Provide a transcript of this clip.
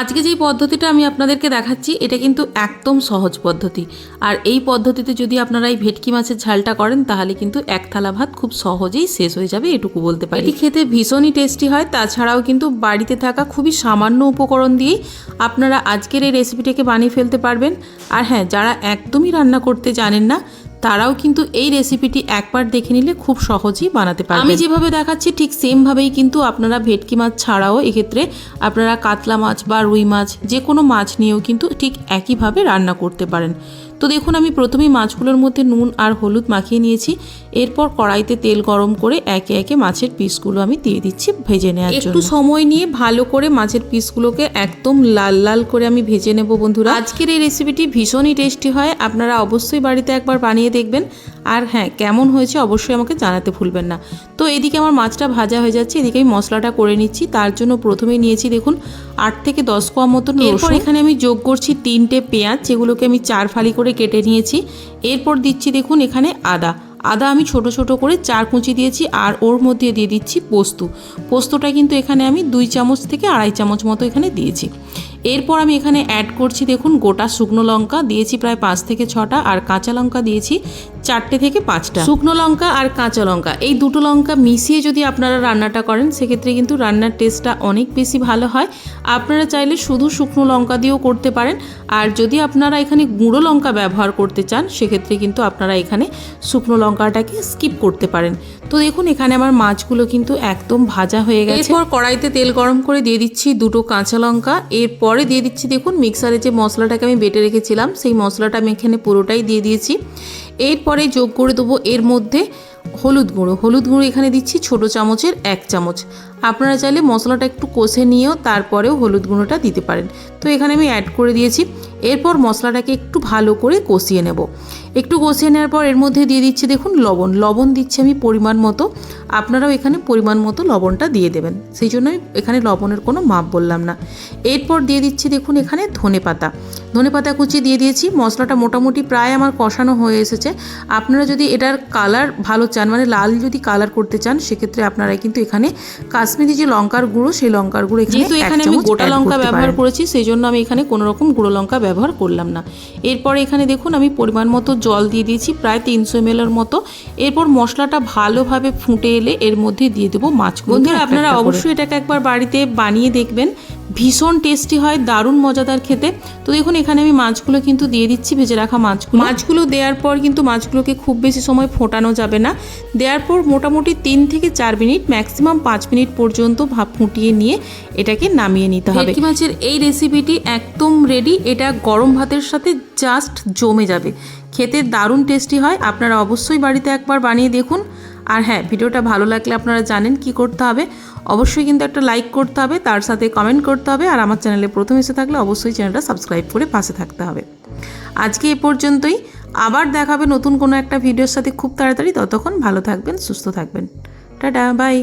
আজকে যেই পদ্ধতিটা আমি আপনাদেরকে দেখাচ্ছি, এটা কিন্তু একদম সহজ পদ্ধতি। আর এই পদ্ধতিতে যদি আপনারা এই ভেটকি মাছের ঝালটা করেন, তাহলে কিন্তু এক থালা ভাত খুব সহজেই শেষ হয়ে যাবে, এটুকু বলতে পারি। এটি খেতে ভীষণই টেস্টি হয়, তাছাড়াও কিন্তু বাড়িতে থাকা খুবই সামান্য উপকরণ দিয়েই আপনারা আজকের এই রেসিপিটাকে বানিয়ে ফেলতে পারবেন। আর হ্যাঁ যারা একদমই রান্না করতে জানেন না তারাও কিন্তু এই রেসিপিটি একবার দেখে নিলে খুব সহজেই বানাতে পারবেন। আমি যেভাবে দেখাচ্ছি, ঠিক সেমভাবেই কিন্তু আপনারা ভেটকি মাছ ছাড়াও এক্ষেত্রে আপনারা কাতলা মাছ বা রুই মাছ যে কোনো মাছ নিয়েও কিন্তু ঠিক একইভাবে রান্না করতে পারেন। তো দেখুন আমি প্রথমেই মাছগুলোর মধ্যে নুন আর হলুদ মাখিয়ে নিয়েছি। এরপর কড়াইতে তেল গরম করে একে একে মাছের পিসগুলো আমি দিয়ে দিচ্ছি ভেজে নেওয়ার জন্য। একটু সময় নিয়ে ভালো করে মাছের পিসগুলোকে একদম লাল লাল করে আমি ভেজে নেব বন্ধুরা। আজকের এই রেসিপিটি ভীষণই টেস্টি হয়। আপনারা অবশ্যই বাড়িতে একবার বানিয়ে দেখবেন। আর হ্যাঁ কেমন হয়েছে অবশ্যই আমাকে জানাতে ভুলবেন না। তো এদিকে আমার মাছটা ভাজা হয়ে যাচ্ছে, এদিকে আমি মশলাটা করে নিচ্ছি। তার জন্য প্রথমেই নিয়েছি দেখুন, আট থেকে দশ কোয়া মতন এরপর এখানে আমি যোগ করছি তিনটে পেঁয়াজ, যেগুলোকে আমি চার ফালি করে কেটে নিয়েছি। এরপর দিচ্ছি দেখুন এখানে আদা। আদা আমি ছোট ছোট করে চার কুঁচি দিয়েছি আর ওর মধ্যে দিয়ে দিচ্ছি পোস্ত। পোস্তটা কিন্তু এখানে আমি দুই চামচ থেকে আড়াই চামচ মতো এখানে দিয়েছি। এরপর আমি এখানে অ্যাড করছি দেখুন গোটা শুকনো লঙ্কা। দিয়েছি প্রায় পাঁচ থেকে ছটা আর কাঁচা লঙ্কা দিয়েছি। চারটে থেকে পাঁচটা। শুকনো লঙ্কা আর কাঁচা লঙ্কা এই দুটো লঙ্কা মিশিয়ে যদি আপনারা রান্নাটা করেন সেক্ষেত্রে কিন্তু রান্নার টেস্টটা অনেক বেশি ভালো হয়। আপনারা চাইলে শুধু শুকনো লঙ্কা দিয়েও করতে পারেন। আর যদি আপনারা এখানে গুঁড়ো লঙ্কা ব্যবহার করতে চান সেক্ষেত্রে কিন্তু আপনারা এখানে শুকনো লঙ্কাটাকে স্কিপ করতে পারেন। তো দেখুন এখানে আমার মাছগুলো কিন্তু একদম ভাজা হয়ে গেছে। এরপর কড়াইতে তেল গরম করে দিয়ে দিচ্ছি দুটো কাঁচা লঙ্কা। এরপরে দিয়ে দিচ্ছি দেখুন মিক্সারে যে মশলাটাকে আমি বেটে রেখেছিলাম সেই মশলাটা আমি এখানে পুরোটাই দিয়ে দিয়েছি। এরপরে যোগ করে দেবো এর মধ্যে হলুদ গুঁড়ো। হলুদ গুঁড়ো এখানে দিচ্ছি ছোট চামচের এক চামচ। আপনারা চাইলে মশলাটা একটু কষে নিয়েও তারপরেও হলুদ গুঁড়োটা দিতে পারেন। তো এখানে আমি অ্যাড করে দিয়েছি। এরপর মশলাটাকে একটু ভালো করে কষিয়ে নেব। একটু কষিয়ে নেওয়ার পর এর মধ্যে দিয়ে দিচ্ছি দেখুন লবণ। লবণ দিচ্ছি আমি পরিমাণ মতো। আপনারাও এখানে পরিমাণ মতো লবণটা দিয়ে দেবেন। সেই জন্য এখানে লবণের কোনো মাপ বললাম না। এরপর দিয়ে দিচ্ছি দেখুন এখানে ধনে পাতা। ধনে পাতা কুচি দিয়ে দিয়েছি। মশলাটা মোটামুটি প্রায় আমার কষানো হয়ে এসেছে। আপনারা যদি এটার কালার ভালো চান মানে লাল যদি কালার করতে চান সেক্ষেত্রে আপনারা কিন্তু এখানে কাশ্মীরি যে লঙ্কার গুঁড়ো সেই লঙ্কার গুঁড়ো যেহেতু এখানে আমি গোটা লঙ্কা ব্যবহার করেছি সেই জন্য আমি এখানে কোনো রকম গুঁড়ো লঙ্কা ব্যবহার করলাম না। এরপরে এখানে দেখুন আমি পরিমাণ মতো জল দিয়ে দিয়েছি প্রায় তিনশো এমএলের মতো। এরপর মশলাটা ভালোভাবে ফুটে এলে এর মধ্যে দিয়ে দেবো মাছ বন্ধুরা আপনারা অবশ্যই এটাকে একবার বাড়িতে বানিয়ে দেখবেন। ভীষণ টেস্টি হয় দারুণ মজাদার খেতে। তো দেখুন এখানে আমি মাছগুলো কিন্তু দিয়ে দিচ্ছি ভেজে রাখা মাছগুলো। মাছগুলো দেওয়ার পর কিন্তু মাছগুলোকে খুব বেশি সময় ফোটানো যাবে না। দেওয়ার পর মোটামুটি তিন থেকে চার মিনিট ম্যাক্সিমাম পাঁচ মিনিট পর্যন্ত ভাপ ফুটিয়ে নিয়ে এটাকে নামিয়ে নিতে হবে। ভেটকি মাছের এই রেসিপিটি একদম রেডি এটা গরম ভাতের সাথে জাস্ট জমে যাবে। খেতে দারুণ টেস্টি হয়, আপনারা অবশ্যই বাড়িতে একবার বানিয়ে দেখুন। আর হ্যাঁ ভিডিওটা ভালো লাগলে আপনারা জানেন কি করতে হবে। অবশ্যই কিন্তু একটা লাইক করতে হবে, তার সাথে কমেন্ট করতে হবে, আর আমার চ্যানেলে প্রথম এসে থাকলে অবশ্যই চ্যানেলটা সাবস্ক্রাইব করে পাশে থাকতে হবে। আজকে এ পর্যন্তই, আবার দেখাবে নতুন কোনো একটা ভিডিওর সাথে খুব তাড়াতাড়ি, ততক্ষণ ভালো থাকবেন, সুস্থ থাকবেন। Tata bye